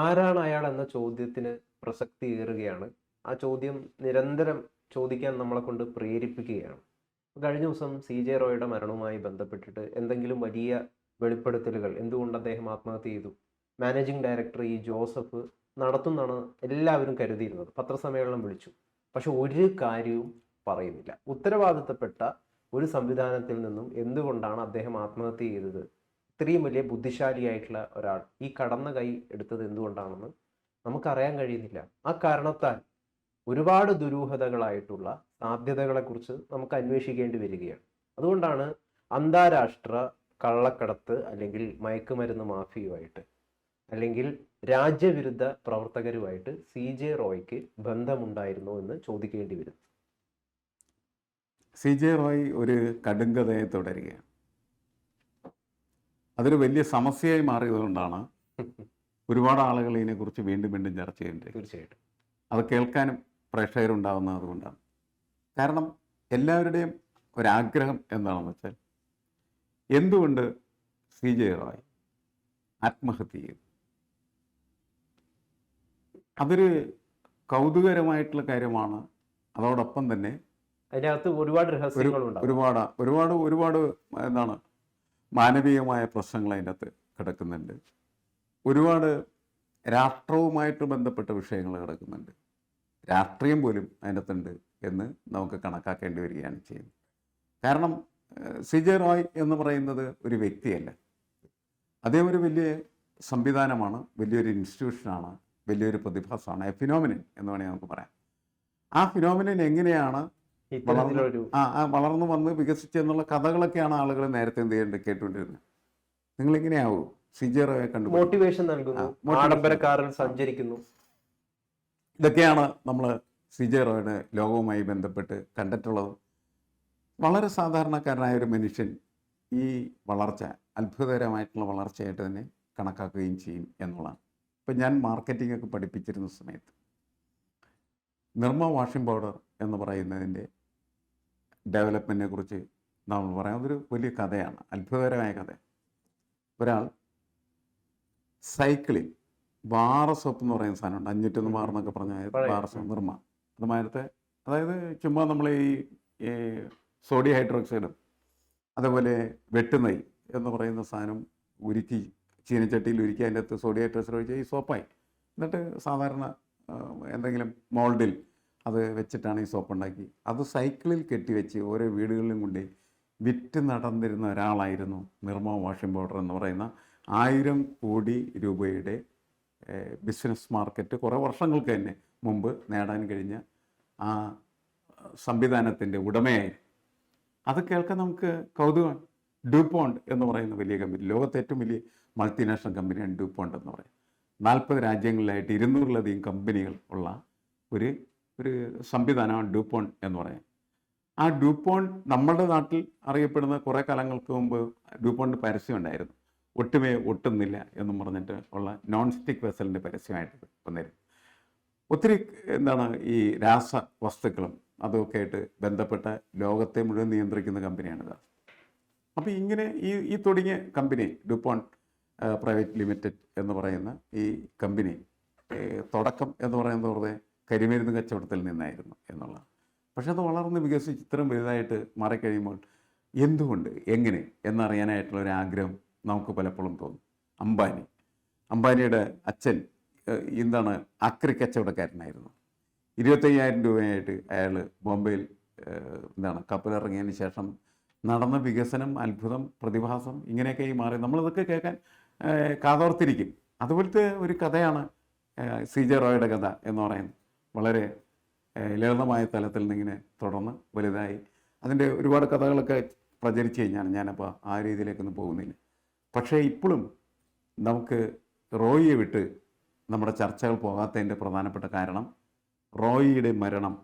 ആരാണ് അയാൾ എന്ന ചോദ്യത്തിന് പ്രസക്തി ഏറുകയാണ്. ആ ചോദ്യം നിരന്തരം ചോദിക്കാൻ നമ്മളെ കൊണ്ട് പ്രേരിപ്പിക്കുകയാണ്. കഴിഞ്ഞ ദിവസം സി ജെ റോയുടെ മരണവുമായി ബന്ധപ്പെട്ടിട്ട് എന്തെങ്കിലും വലിയ വെളിപ്പെടുത്തലുകൾ എന്തുകൊണ്ട് അദ്ദേഹം ആത്മഹത്യ ചെയ്തു? മാനേജിംഗ് ഡയറക്ടർ ഈ ജോസഫ് നടത്തുന്നാണ് എല്ലാവരും കരുതിയിരുന്നത്. പത്രസമ്മേളനം വിളിച്ചു. പക്ഷെ ഒരു കാര്യവും പറയുന്നില്ല. ഉത്തരവാദിത്തപ്പെട്ട ഒരു സംവിധാനത്തിൽ നിന്നും എന്തുകൊണ്ടാണ് അദ്ദേഹം ആത്മഹത്യ ചെയ്തത്? ഇത്രയും വലിയ ബുദ്ധിശാലിയായിട്ടുള്ള ഒരാൾ ഈ കടന്ന കൈ എടുത്തത് എന്തുകൊണ്ടാണെന്ന് നമുക്കറിയാൻ കഴിയുന്നില്ല. ആ കാരണത്താൽ ഒരുപാട് ദുരൂഹതകളായിട്ടുള്ള സാധ്യതകളെക്കുറിച്ച് നമുക്ക് അന്വേഷിക്കേണ്ടി വരികയാണ്. അതുകൊണ്ടാണ് അന്താരാഷ്ട്ര കള്ളക്കടത്ത് അല്ലെങ്കിൽ മയക്കുമരുന്ന് മാഫിയുമായിട്ട് അല്ലെങ്കിൽ രാജ്യവിരുദ്ധ പ്രവർത്തകരുമായിട്ട് സി ജെ റോയ്ക്ക് ബന്ധമുണ്ടായിരുന്നോ എന്ന് ചോദിക്കേണ്ടി വരും. സി ജെ റോയ് ഒരു കടുങ്കഥയെ തുടരുകയാണ്. അതൊരു വലിയ സമസ്യയായി മാറിയതുകൊണ്ടാണ് ഒരുപാട് ആളുകൾ ഇതിനെക്കുറിച്ച് വീണ്ടും വീണ്ടും ചർച്ച ചെയ്യേണ്ടത് തീർച്ചയായിട്ടും. അത് കേൾക്കാനും പ്രേക്ഷകരുണ്ടാവുന്നത് അതുകൊണ്ടാണ് കാരണം എല്ലാവരുടെയും ഒരാഗ്രഹം എന്താണെന്ന് വെച്ചാൽ എന്തുകൊണ്ട് സി ജെ റോയ് ആത്മഹത്യ ചെയ്തു? അതൊരു കൗതുകരമായിട്ടുള്ള കാര്യമാണ്. അതോടൊപ്പം തന്നെ അതിനകത്ത് ഒരുപാട് ഒരുപാട് ഒരുപാട് ഒരുപാട് എന്താണ് മാനവീയമായ പ്രശ്നങ്ങൾ അതിന്റെ അകത്ത് കിടക്കുന്നുണ്ട്. ഒരുപാട് രാഷ്ട്രവുമായിട്ട് ബന്ധപ്പെട്ട വിഷയങ്ങൾ കിടക്കുന്നുണ്ട്. രാഷ്ട്രീയം പോലും അതിനകത്തുണ്ട് എന്ന് നമുക്ക് കണക്കാക്കേണ്ടി വരികയാണ് ചെയ്യുന്നത്. കാരണം സിജെ റോയ് എന്ന് പറയുന്നത് ഒരു വ്യക്തിയല്ല. അദ്ദേഹം ഒരു വലിയ സംവിധാനമാണ് വലിയൊരു ഇൻസ്റ്റിറ്റ്യൂഷനാണ് വലിയൊരു പ്രതിഭാസമാണ് എ ഫിനോമിനൻ എന്ന് വേണമെങ്കിൽ നമുക്ക് പറയാം. ആ ഫിനോമിനൻ എങ്ങനെയാണ് ഇത്തരത്തിലൊരു ആ ആ വളർന്നു വന്ന് വികസിച്ചു എന്നുള്ള കഥകളൊക്കെയാണ് ആളുകൾ നേരത്തെ എന്ത് ചെയ്യേണ്ടത് കേട്ടുകൊണ്ടിരുന്നത് നിങ്ങൾ എങ്ങനെയാവൂ സിജറോയെ കണ്ടു മോട്ടിവേഷൻ നൽകുന്നു. ആഡംബരക്കാരൻ സഞ്ചരിക്കുന്നു. ഇതൊക്കെയാണ് നമ്മൾ സിജറോയുടെ ലോകവുമായി ബന്ധപ്പെട്ട് കണ്ടിട്ടുള്ളത്. വളരെ സാധാരണക്കാരനായ ഒരു മനുഷ്യൻ ഈ വളർച്ച അത്ഭുതകരമായിട്ടുള്ള വളർച്ചയായിട്ട് തന്നെ കണക്കാക്കുകയും ചെയ്യും എന്നുള്ളതാണ്. ഇപ്പം ഞാൻ മാർക്കറ്റിംഗ് ഒക്കെ പഠിപ്പിച്ചിരുന്ന സമയത്ത് നിർമ്മ വാഷിംഗ് പൗഡർ എന്ന് പറയുന്നതിന്റെ ഡെവലപ്മെന്റിനെ കുറിച്ച് നമ്മൾ പറയാം. അതൊരു വലിയ കഥയാണ് അത്ഭുതകരമായ കഥ. ഒരാൾ സൈക്കിളിൽ ബാറ എന്ന് പറയുന്ന സാധനമുണ്ട്. അഞ്ഞൂറ്റൊന്ന് ബാർ എന്നൊക്കെ പറഞ്ഞാൽ പഴയ, ബാറ അത് നിർമ്മ. അതുമാതിരത്തെ അതായത് ചുമ്മാ നമ്മൾ ഈ സോഡിയം ഹൈഡ്രോക്സൈഡും അതേപോലെ വെട്ടുനൈ എന്ന് പറയുന്ന സാധനം ഉരുക്കി ചീനച്ചട്ടിയിൽ ഉരുക്കി അതിന്റെ അകത്ത് സോഡിയം ഹൈഡ്രോക്സൈഡ് ഒഴിച്ച് ഈ സോപ്പായി. എന്നിട്ട് സാധാരണ എന്തെങ്കിലും മോൾഡിൽ അത് വെച്ചിട്ടാണ് ഈ സോപ്പ് ഉണ്ടാക്കി. അത് സൈക്കിളിൽ കെട്ടിവെച്ച് ഓരോ വീടുകളിലും കൊണ്ട് വിറ്റ് നടന്നിരുന്ന ഒരാളായിരുന്നു നിർമ്മ വാഷിംഗ് പൗഡർ എന്ന് പറയുന്ന ആയിരം കോടി രൂപയുടെ ബിസിനസ് മാർക്കറ്റ് കുറേ വർഷങ്ങൾക്ക് തന്നെ മുമ്പ് നേടാൻ കഴിഞ്ഞ ആ സംവിധാനത്തിന്റെ ഉടമയായി അത് കേൾക്കാൻ നമുക്ക് കൗതുകമാണ് ഡ്യൂപോണ്ട് എന്ന് പറയുന്ന വലിയ കമ്പനി ലോകത്തെ ഏറ്റവും വലിയ മൾട്ടിനാഷണൽ കമ്പനിയാണ് ഡ്യൂപോണ്ട് എന്ന് പറയുന്നത്. നാൽപ്പത് രാജ്യങ്ങളിലായിട്ട് ഇരുന്നൂറിലധികം കമ്പനികൾ ഉള്ള ഒരു ഒരു സംവിധാനമാണ് ഡ്യൂപ്പോൺ എന്ന് പറയുന്നത് ആ ഡ്യൂപ്പോൺ നമ്മുടെ നാട്ടിൽ അറിയപ്പെടുന്ന കുറേ കാലങ്ങൾക്ക് മുമ്പ് ഡ്യൂപ്പോണിന് പരസ്യം ഉണ്ടായിരുന്നു ഒട്ടുമേ ഒട്ടുന്നില്ല എന്നും പറഞ്ഞിട്ട് ഉള്ള നോൺ സ്റ്റിക്ക് വെസലിന്റെ പരസ്യമായിട്ട് വന്നിരുന്നു. ഒത്തിരി എന്താണ് ഈ രാസ വസ്തുക്കളും അതൊക്കെ ആയിട്ട് ബന്ധപ്പെട്ട ലോകത്തെ മുഴുവൻ നിയന്ത്രിക്കുന്ന കമ്പനിയാണിത് അപ്പോൾ ഇങ്ങനെ ഈ ഈ തുടങ്ങിയ കമ്പനി ഡുപ്പോൺ പ്രൈവറ്റ് ലിമിറ്റഡ് എന്ന് പറയുന്ന ഈ കമ്പനി തുടക്കം എന്ന് പറയുന്നത് വെറുതെ കരിമരുന്ന് കച്ചവടത്തിൽ നിന്നായിരുന്നു എന്നുള്ളതാണ്. പക്ഷെ അത് വളർന്ന് വികസിച്ച് ഇത്രയും വലുതായിട്ട് മാറിക്കഴിയുമ്പോൾ എന്തുകൊണ്ട് എങ്ങനെ എന്നറിയാനായിട്ടുള്ള ഒരു ആഗ്രഹം നമുക്ക് പലപ്പോഴും തോന്നും. അംബാനി. അംബാനിയുടെ അച്ഛൻ എന്താണ് അക്രി കച്ചവടക്കാരനായിരുന്നു. ഇരുപത്തയ്യായിരം രൂപയായിട്ട് അയാൾ ബോംബെയിൽ എന്താണ് കപ്പലിറങ്ങിയതിന് ശേഷം നടന്ന വികസനം അത്ഭുതം പ്രതിഭാസം ഇങ്ങനെയൊക്കെ ഈ മാറി. നമ്മളിതൊക്കെ കേൾക്കാൻ കാതോർത്തിരിക്കും. അതുപോലത്തെ ഒരു കഥയാണ് സി ജെ റോയുടെ കഥ എന്ന് പറയുന്നത്. വളരെ ലളിതമായ തലത്തിൽ നിന്നിങ്ങനെ തുടർന്ന് വലുതായി. അതിന്റെ ഒരുപാട് കഥകളൊക്കെ പ്രചരിച്ചു കഴിഞ്ഞാണ് ഞാനപ്പോൾ ആ രീതിയിലേക്കൊന്നും പോകുന്നില്ല. പക്ഷേ ഇപ്പോഴും നമുക്ക് റോയിയെ വിട്ട് നമ്മുടെ ചർച്ചകൾ പോകാത്തതിന്റെ പ്രധാനപ്പെട്ട കാരണം റോയിയുടെ മരണം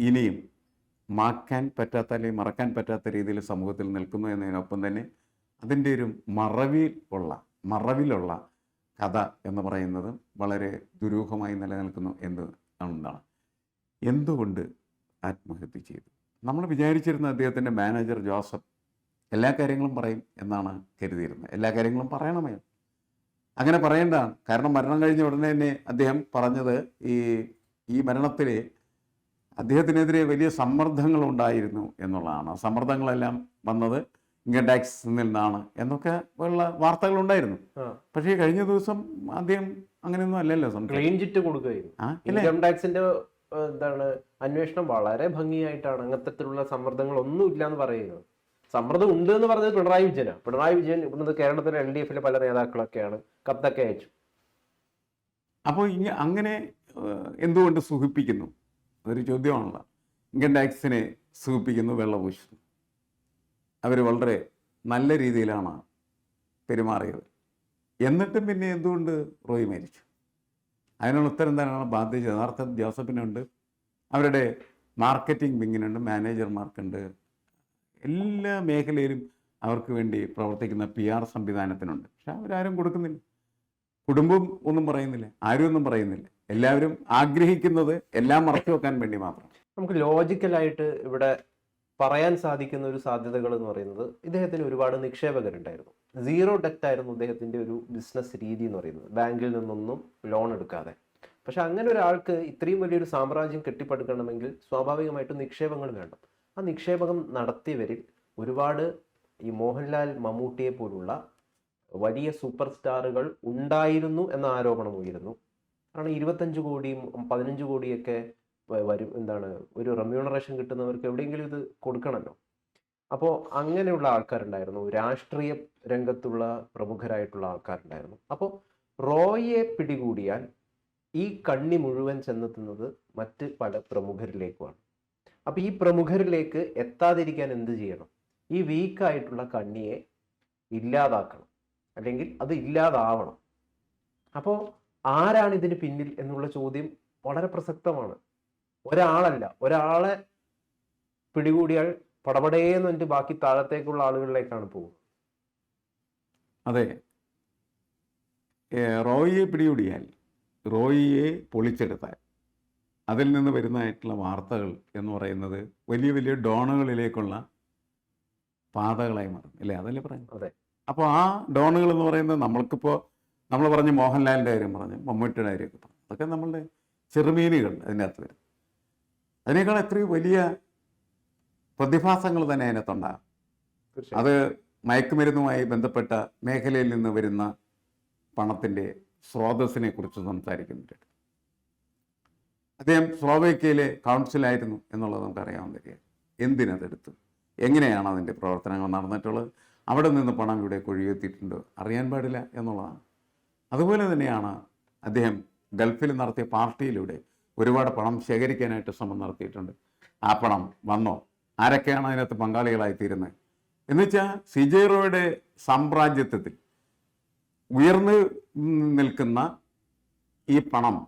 ഇനിയും മാക്കാൻ പറ്റാത്ത അല്ലെങ്കിൽ മറക്കാൻ പറ്റാത്ത രീതിയിൽ സമൂഹത്തിൽ നിൽക്കുന്നു എന്നതിനൊപ്പം തന്നെ അതിന്റെ ഒരു മറവിൽ ഉള്ള മറവിലുള്ള കഥ എന്ന് പറയുന്നത് വളരെ ദുരൂഹമായി നിലനിൽക്കുന്നു എന്ന് എന്നാണ് എന്തുകൊണ്ട് ആത്മഹത്യ ചെയ്തു? നമ്മൾ വിചാരിച്ചിരുന്ന അദ്ദേഹത്തിന്റെ മാനേജർ ജോസഫ് എല്ലാ കാര്യങ്ങളും പറയും എന്നാണ് കരുതിയിരുന്നത്. എല്ലാ കാര്യങ്ങളും പറയണമേ അങ്ങനെ പറയേണ്ടതാണ് കാരണം മരണം കഴിഞ്ഞ ഉടനെ തന്നെ അദ്ദേഹം പറഞ്ഞത് ഈ ഈ മരണത്തിൽ അദ്ദേഹത്തിനെതിരെ വലിയ സമ്മർദ്ദങ്ങൾ ഉണ്ടായിരുന്നു എന്നുള്ളതാണ്. സമ്മർദ്ദങ്ങളെല്ലാം വന്നത് ഇൻകം ടാക്സിൽ നിന്നാണ് എന്നൊക്കെ ഉള്ള വാർത്തകൾ ഉണ്ടായിരുന്നു പക്ഷേ കഴിഞ്ഞ ദിവസം ആദ്യം അങ്ങനെയൊന്നും അല്ലല്ലോ. Clean chit കൊടുക്കുകയായിരുന്നു. ടാക്സിന്റെ എന്താണ് അന്വേഷണം വളരെ ഭംഗിയായിട്ടാണ്. അങ്ങനത്തെ സമ്മർദ്ദങ്ങൾ ഒന്നും ഇല്ല എന്ന് പറയുന്നത് സമ്മർദ്ദം ഉണ്ട് എന്ന് പറഞ്ഞത് പിണറായി വിജയനാണ്. പിണറായി വിജയൻ ഇവിടുന്ന് കേരളത്തിലെ എൽ ഡി എഫിലെ പല നേതാക്കളൊക്കെയാണ് കത്തൊക്കെ അയച്ചു. അപ്പോൾ ഇങ്ങ അങ്ങനെ എന്തുകൊണ്ട് സുഖിപ്പിക്കുന്നു? അതൊരു ചോദ്യമാണല്ലോ. ഇൻകം ടാക്സിനെ സുഖിപ്പിക്കുന്നു വെള്ളപൂശുന്നു അവർ വളരെ നല്ല രീതിയിലാണ് പെരുമാറിയത്. എന്നിട്ടും പിന്നെ എന്തുകൊണ്ട് റോയി മരിച്ചു? അതിനുള്ള ഉത്തരം തന്നെയാണ് ബാധ്യത യഥാർത്ഥ ജോസഫിനുണ്ട്. അവരുടെ മാർക്കറ്റിംഗ് വിങ്ങിനുണ്ട് മാനേജർമാർക്കുണ്ട്. എല്ലാ മേഖലയിലും അവർക്ക് വേണ്ടി പ്രവർത്തിക്കുന്ന പി ആർ സംവിധാനത്തിനുണ്ട്. പക്ഷെ അവരാരും കൊടുക്കുന്നില്ല. കുടുംബം ഒന്നും പറയുന്നില്ല ആരും ഒന്നും പറയുന്നില്ല. എല്ലാവരും ആഗ്രഹിക്കുന്നത് എല്ലാം മറച്ചു വെക്കാൻ വേണ്ടി മാത്രം. നമുക്ക് ലോജിക്കലായിട്ട് ഇവിടെ പറയാൻ സാധിക്കുന്ന ഒരു സാധ്യതകൾ എന്ന് പറയുന്നത് ഇദ്ദേഹത്തിന് ഒരുപാട് നിക്ഷേപകരുണ്ടായിരുന്നു. സീറോ ഡെറ്റ് ആയിരുന്നു ഇദ്ദേഹത്തിന്റെ ഒരു ബിസിനസ് രീതി എന്ന് പറയുന്നത്. ബാങ്കിൽ നിന്നൊന്നും ലോൺ എടുക്കാതെ. പക്ഷെ അങ്ങനെ ഒരാൾക്ക് ഇത്രയും വലിയൊരു സാമ്രാജ്യം കെട്ടിപ്പടുക്കണമെങ്കിൽ സ്വാഭാവികമായിട്ടും നിക്ഷേപങ്ങൾ വേണം. ആ നിക്ഷേപകം നടത്തിയവരിൽ ഒരുപാട് ഈ മോഹൻലാൽ മമ്മൂട്ടിയെ പോലുള്ള വലിയ സൂപ്പർ സ്റ്റാറുകൾ ഉണ്ടായിരുന്നു എന്ന ആരോപണം ഉയരുന്നു. കാരണം ഇരുപത്തഞ്ച് കോടിയും പതിനഞ്ച് കോടിയൊക്കെ വരും എന്താണ് ഒരു റെമ്യൂണറേഷൻ കിട്ടുന്നവർക്ക് എവിടെയെങ്കിലും ഇത് കൊടുക്കണമല്ലോ അപ്പോൾ അങ്ങനെയുള്ള ആൾക്കാരുണ്ടായിരുന്നു. രാഷ്ട്രീയ രംഗത്തുള്ള പ്രമുഖരായിട്ടുള്ള ആൾക്കാരുണ്ടായിരുന്നു. അപ്പോൾ റോയെ പിടികൂടിയാൽ ഈ കണ്ണി മുഴുവൻ ചെന്നെത്തുന്നത് മറ്റ് പല പ്രമുഖരിലേക്കുമാണ്. അപ്പോൾ ഈ പ്രമുഖരിലേക്ക് എത്താതിരിക്കാൻ എന്ത് ചെയ്യണം? ഈ വീക്കായിട്ടുള്ള കണ്ണിയെ ഇല്ലാതാക്കണം. അല്ലെങ്കിൽ അത് ഇല്ലാതാവണം. അപ്പോൾ ആരാണ് ഇതിന് പിന്നിൽ എന്നുള്ള ചോദ്യം വളരെ പ്രസക്തമാണ്. ഒരാളല്ല. ഒരാളെ പിടികൂടിയാൽ പടപടേന്ന് പറഞ്ഞിട്ട് ബാക്കി താഴത്തേക്കുള്ള ആളുകളിലേക്കാണ് പോകുന്നത്. അതെ. റോയിയെ പിടികൂടിയാൽ റോയിയെ പൊളിച്ചെടുത്താൽ അതിൽ നിന്ന് വരുന്നതായിട്ടുള്ള വാർത്തകൾ എന്ന് പറയുന്നത് വലിയ വലിയ ഡോണുകളിലേക്കുള്ള പാതകളായി മാറും. അല്ലേ? അതല്ലേ പറയുന്നത്? അതെ. അപ്പോൾ ആ ഡോണുകൾ എന്ന് പറയുന്നത് നമ്മൾക്കിപ്പോൾ നമ്മൾ പറഞ്ഞ് മോഹൻലാലിന്റെ കാര്യം പറഞ്ഞു മമ്മൂട്ടിയുടെ കാര്യമൊക്കെ പറഞ്ഞു അതൊക്കെ നമ്മളുടെ ചെറുമീനുകൾ അതിന്റെ അകത്ത് വരും അതിനേക്കാൾ എത്രയോ വലിയ പ്രതിഭാസങ്ങൾ തന്നെ അതിനകത്തുണ്ടാകും അത് മയക്കുമരുന്നുമായി ബന്ധപ്പെട്ട മേഖലയിൽ നിന്ന് വരുന്ന പണത്തിന്റെ സ്രോതസ്സിനെ കുറിച്ച് സംസാരിക്കുന്നുണ്ട്. അദ്ദേഹം സ്ലോവേക്കിയയിലെ കൗൺസിലായിരുന്നു എന്നുള്ളത് നമുക്കറിയാവുന്ന കാര്യം. എന്തിനതെടുത്തു? എങ്ങനെയാണ് അതിന്റെ പ്രവർത്തനങ്ങൾ നടന്നിട്ടുള്ളത്? അവിടെ നിന്ന് പണം ഇവിടെ കൊഴിയെത്തിയിട്ടുണ്ടോ? അറിയാൻ പാടില്ല എന്നുള്ളതാണ്. അതുപോലെ തന്നെയാണ് അദ്ദേഹം ഗൾഫിൽ നടത്തിയ പാർട്ടിയിലൂടെ ഒരുപാട് പണം ശേഖരിക്കാനായിട്ട് ശ്രമം നടത്തിയിട്ടുണ്ട്. ആ പണം വന്നോ? ആരൊക്കെയാണ് അതിനകത്ത് പങ്കാളികളായി തീരുന്നത് എന്നുവെച്ചാൽ സിജേറോയുടെ സാമ്രാജ്യത്വത്തിൽ ഉയർന്നു നിൽക്കുന്ന ഈ പണം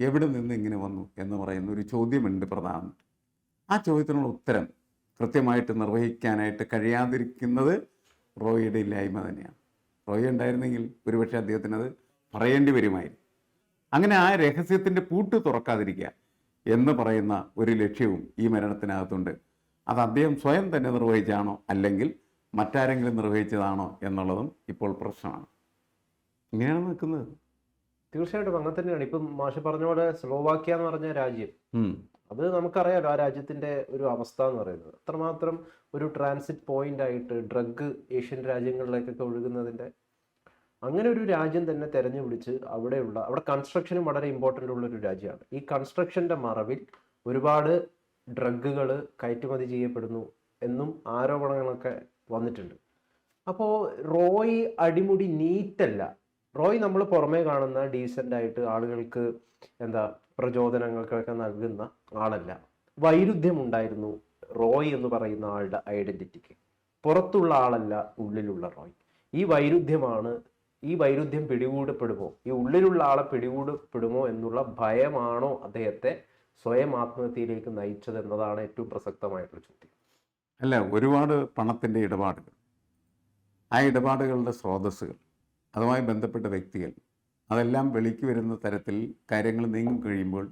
എവിടെ നിന്ന് ഇങ്ങനെ വന്നു എന്ന് പറയുന്ന ഒരു ചോദ്യമുണ്ട് പ്രധാനം. ആ ചോദ്യത്തിനുള്ള ഉത്തരം കൃത്യമായിട്ട് നിർവഹിക്കാനായിട്ട് കഴിയാതിരിക്കുന്നത് റോയിയുടെ ഇല്ലായ്മ തന്നെയാണ്. റോയി ഉണ്ടായിരുന്നെങ്കിൽ ഒരുപക്ഷെ അദ്ദേഹത്തിനത് പറയേണ്ടി വരുമായിരുന്നു. അങ്ങനെ ആ രഹസ്യത്തിന്റെ പൂട്ട് തുറക്കാതിരിക്കുക എന്ന് പറയുന്ന ഒരു ലക്ഷ്യവും ഈ മരണത്തിനകത്തുണ്ട്. അത് അദ്ദേഹം സ്വയം തന്നെ നിർവഹിച്ചാണോ അല്ലെങ്കിൽ മറ്റാരെങ്കിലും നിർവഹിച്ചതാണോ എന്നുള്ളതും ഇപ്പോൾ പ്രശ്നമാണ്. ഇങ്ങനെയാണ് നിൽക്കുന്നത്. തീർച്ചയായിട്ടും അങ്ങനെ തന്നെയാണ്. ഇപ്പം മാഷ് പറഞ്ഞ പോലെ സ്ലോവാക്യ എന്ന് പറഞ്ഞ രാജ്യം. അത് നമുക്കറിയാലോ ആ രാജ്യത്തിന്റെ ഒരു അവസ്ഥ എന്ന് പറയുന്നത്. അത്രമാത്രം ഒരു ട്രാൻസിറ്റ് പോയിന്റ് ആയിട്ട് ഡ്രഗ് ഏഷ്യൻ രാജ്യങ്ങളിലേക്കൊക്കെ ഒഴുകുന്നതിന്റെ അങ്ങനെ ഒരു രാജ്യം തന്നെ തെരഞ്ഞു പിടിച്ച് അവിടെയുള്ള അവിടെ കൺസ്ട്രക്ഷനും വളരെ ഇമ്പോർട്ടന്റ് ഉള്ള ഒരു രാജ്യമാണ്. ഈ കൺസ്ട്രക്ഷന്റെ മറവിൽ ഒരുപാട് ഡ്രഗുകൾ കയറ്റുമതി ചെയ്യപ്പെടുന്നു എന്നും ആരോപണങ്ങളൊക്കെ വന്നിട്ടുണ്ട്. അപ്പോൾ റോയ് അടിമുടി നീറ്റല്ല. റോയ് നമ്മൾ പുറമേ കാണുന്ന ഡീസന്റ് ആയിട്ട് ആളുകൾക്ക് എന്താ പ്രചോദനങ്ങൾക്കൊക്കെ നൽകുന്ന ആളല്ല. വൈരുദ്ധ്യം ഉണ്ടായിരുന്നു റോയ് എന്ന് പറയുന്ന ആളുടെ ഐഡന്റിറ്റിക്ക് പുറത്തുള്ള ആളല്ല ഉള്ളിലുള്ള റോയ്. ഈ വൈരുദ്ധ്യമാണ് ഈ വൈരുദ്ധ്യം പിടികൂടപ്പെടുമോ? ഈ ഉള്ളിലുള്ള ആളെ പിടികൂടപ്പെടുമോ എന്നുള്ള ഭയമാണോ അദ്ദേഹത്തെ സ്വയം ആത്മഹത്യയിലേക്ക് നയിച്ചത് എന്നതാണ് ഏറ്റവും പ്രസക്തമായിട്ടുള്ള ചോദ്യം. അല്ല ഒരുപാട് പണത്തിന്റെ ഇടപാടുകൾ. ആ ഇടപാടുകളുടെ സ്രോതസ്സുകൾ അതുമായി ബന്ധപ്പെട്ട വ്യക്തികൾ അതെല്ലാം വെളിക്ക് വരുന്ന തരത്തിൽ കാര്യങ്ങൾ നീങ്ങി കഴിയുമ്പോൾ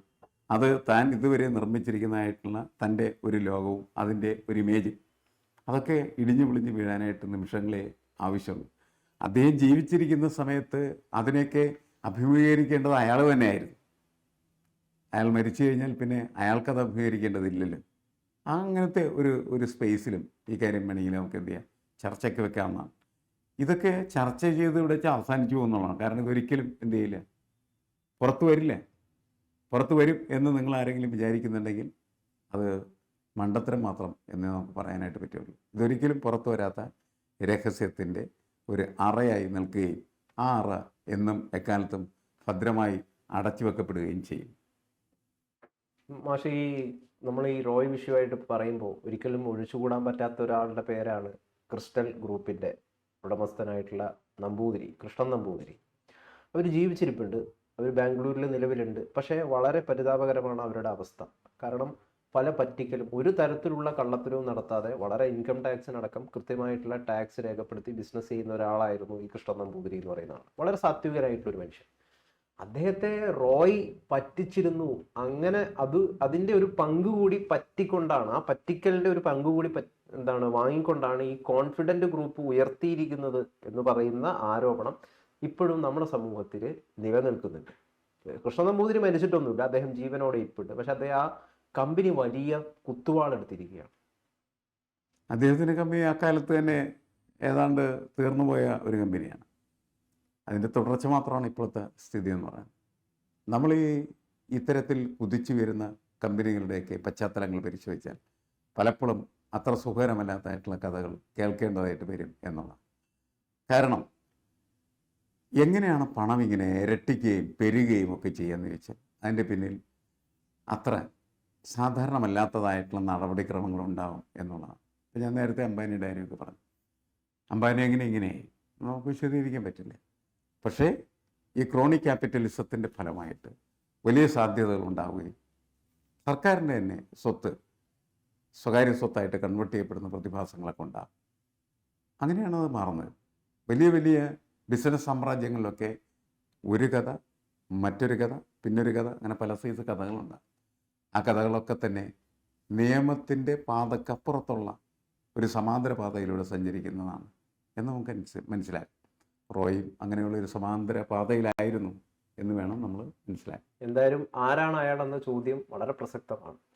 അത് താൻ ഇതുവരെ നിർമ്മിച്ചിരിക്കുന്നതായിട്ടുള്ള തന്റെ ഒരു ലോകവും അതിന്റെ ഒരു ഇമേജും അതൊക്കെ ഇടിഞ്ഞു പൊളിഞ്ഞ് വീഴാനായിട്ട് നിമിഷങ്ങളെ ആവശ്യമുള്ളൂ. അദ്ദേഹം ജീവിച്ചിരിക്കുന്ന സമയത്ത് അതിനെയൊക്കെ അഭിമുഖീകരിക്കേണ്ടത് അയാൾ തന്നെയായിരുന്നു. അയാൾ മരിച്ചു കഴിഞ്ഞാൽ പിന്നെ അയാൾക്കത് അഭിമുഖീകരിക്കേണ്ടതില്ലല്ലോ. അങ്ങനത്തെ ഒരു ഒരു സ്പേസിലും ഈ കാര്യം വേണമെങ്കിൽ നമുക്ക് എന്ത് ചെയ്യാം? ചർച്ചയ്ക്ക് വെക്കാവുന്നതാണ്. ഇതൊക്കെ ചർച്ച ചെയ്ത് ഇവിടെ വെച്ച് അവസാനിച്ചു പോകുന്നുള്ളതാണ് കാരണം ഇതൊരിക്കലും എന്ത് ചെയ്യില്ല. പുറത്തു വരില്ല. പുറത്തു വരും എന്ന് നിങ്ങൾ ആരെങ്കിലും വിചാരിക്കുന്നുണ്ടെങ്കിൽ അത് മണ്ടത്തരം മാത്രം എന്ന് നമുക്ക് പറയാനായിട്ട് പറ്റുള്ളൂ. ഇതൊരിക്കലും പുറത്തു വരാത്ത രഹസ്യത്തിന്റെ ഒരു അറയായി നിൽക്കുകയും ആ അറ എന്നും എക്കാലത്തും ഭദ്രമായി അടച്ചു വെക്കപ്പെടുകയും ചെയ്യും. മാഷെ ഈ നമ്മൾ ഈ റോയ് വിഷയമായിട്ട് പറയുമ്പോൾ ഒരിക്കലും ഒഴിച്ചുകൂടാൻ പറ്റാത്ത ഒരാളുടെ പേരാണ് ക്രിസ്റ്റൽ ഗ്രൂപ്പിന്റെ ഉടമസ്ഥനായിട്ടുള്ള നമ്പൂതിരി കൃഷ്ണൻ നമ്പൂതിരി. അവർ ജീവിച്ചിരിപ്പുണ്ട് അവർ ബാംഗ്ലൂരിൽ നിലവിലുണ്ട് പക്ഷേ വളരെ പരിതാപകരമാണ് അവരുടെ അവസ്ഥ. കാരണം പല പറ്റിക്കലും ഒരു തരത്തിലുള്ള കള്ളത്തരവും നടത്താതെ വളരെ ഇൻകം ടാക്സിനടക്കം കൃത്യമായിട്ടുള്ള ടാക്സ് രേഖപ്പെടുത്തി ബിസിനസ് ചെയ്യുന്ന ഒരാളായിരുന്നു ഈ കൃഷ്ണൻ നമ്പൂതിരി എന്ന് പറയുന്ന ആൾ. വളരെ സാത്വികനായിട്ടുള്ള ഒരു മനുഷ്യൻ. അദ്ദേഹത്തെ റോയ് പറ്റിച്ചിരുന്നു. അങ്ങനെ അത് അതിന്റെ ഒരു പങ്ക് കൂടി പറ്റിക്കൊണ്ടാണ് ആ പറ്റിക്കലിന്റെ ഒരു പങ്ക് കൂടി എന്താണ് വാങ്ങിക്കൊണ്ടാണ് ഈ കോൺഫിഡന്റ് ഗ്രൂപ്പ് ഉയർത്തിയിരിക്കുന്നത് എന്ന് പറയുന്ന ആരോപണം ഇപ്പോഴും നമ്മുടെ സമൂഹത്തിൽ നിലനിൽക്കുന്നുണ്ട്. കൃഷ്ണ നമ്പൂതിരി മരിച്ചിട്ടൊന്നുമില്ല അദ്ദേഹം ജീവനോടെ ഇരിപ്പുണ്ട് പക്ഷെ അദ്ദേഹം ആ കമ്പനി വലിയ കുത്തുവാളെടുത്തിരിക്കുകയാണ്. അദ്ദേഹത്തിന്റെ കമ്പനി അക്കാലത്ത് തന്നെ ഏതാണ്ട് തീർന്നു പോയ ഒരു കമ്പനിയാണ്. അതിന്റെ തുടർച്ച മാത്രമാണ് ഇപ്പോഴത്തെ സ്ഥിതി എന്ന് പറയുന്നത്. നമ്മൾ ഈ ഇത്തരത്തിൽ കുതിച്ചു വരുന്ന കമ്പനികളുടെയൊക്കെ പശ്ചാത്തലങ്ങൾ പരിശോധിച്ചാൽ പലപ്പോഴും അത്ര സുഖകരമല്ലാത്തതായിട്ടുള്ള കഥകൾ കേൾക്കേണ്ടതായിട്ട് വരും എന്നുള്ളതാണ്. കാരണം എങ്ങനെയാണ് പണം ഇങ്ങനെ ഇരട്ടിക്കുകയും പെരുകയും ഒക്കെ ചെയ്യാന്ന് ചോദിച്ചാൽ അതിന്റെ പിന്നിൽ അത്ര സാധാരണമല്ലാത്തതായിട്ടുള്ള നടപടിക്രമങ്ങൾ ഉണ്ടാവും എന്നുള്ളതാണ്. ഇപ്പം ഞാൻ നേരത്തെ അംബാനി ഡയറിയൊക്കെ പറഞ്ഞു. അംബാനി എങ്ങനെ ഇങ്ങനെയായി നമുക്ക് വിശദീകരിക്കാൻ പറ്റില്ല. പക്ഷേ ഈ ക്രോണിക് ക്യാപിറ്റലിസത്തിന്റെ ഫലമായിട്ട് വലിയ സാധ്യതകൾ ഉണ്ടാവുകയും സർക്കാരിന്റെ തന്നെ സ്വത്ത് സ്വകാര്യ സ്വത്തായിട്ട് കൺവേർട്ട് ചെയ്യപ്പെടുന്ന പ്രതിഭാസങ്ങളൊക്കെ ഉണ്ടാകും. അങ്ങനെയാണ് അത് മാറുന്നത്. വലിയ വലിയ ബിസിനസ് സാമ്രാജ്യങ്ങളിലൊക്കെ ഒരു കഥ മറ്റൊരു കഥ പിന്നൊരു കഥ അങ്ങനെ പല സൈസ് കഥകളുണ്ട് ആ കഥകളൊക്കെ തന്നെ നിയമത്തിന്റെ പാതക്കപ്പുറത്തുള്ള ഒരു സമാന്തര പാതയിലൂടെ സഞ്ചരിക്കുന്നതാണ് എന്ന് നമുക്ക് മനസ്സി- മനസ്സിലാക്കാം. റോയും അങ്ങനെയുള്ള ഒരു സമാന്തര പാതയിലായിരുന്നു എന്ന് വേണം നമ്മൾ മനസ്സിലാക്കാൻ. എന്തായാലും ആരാണ് അയാളെന്ന ചോദ്യം വളരെ പ്രസക്തമാണ്.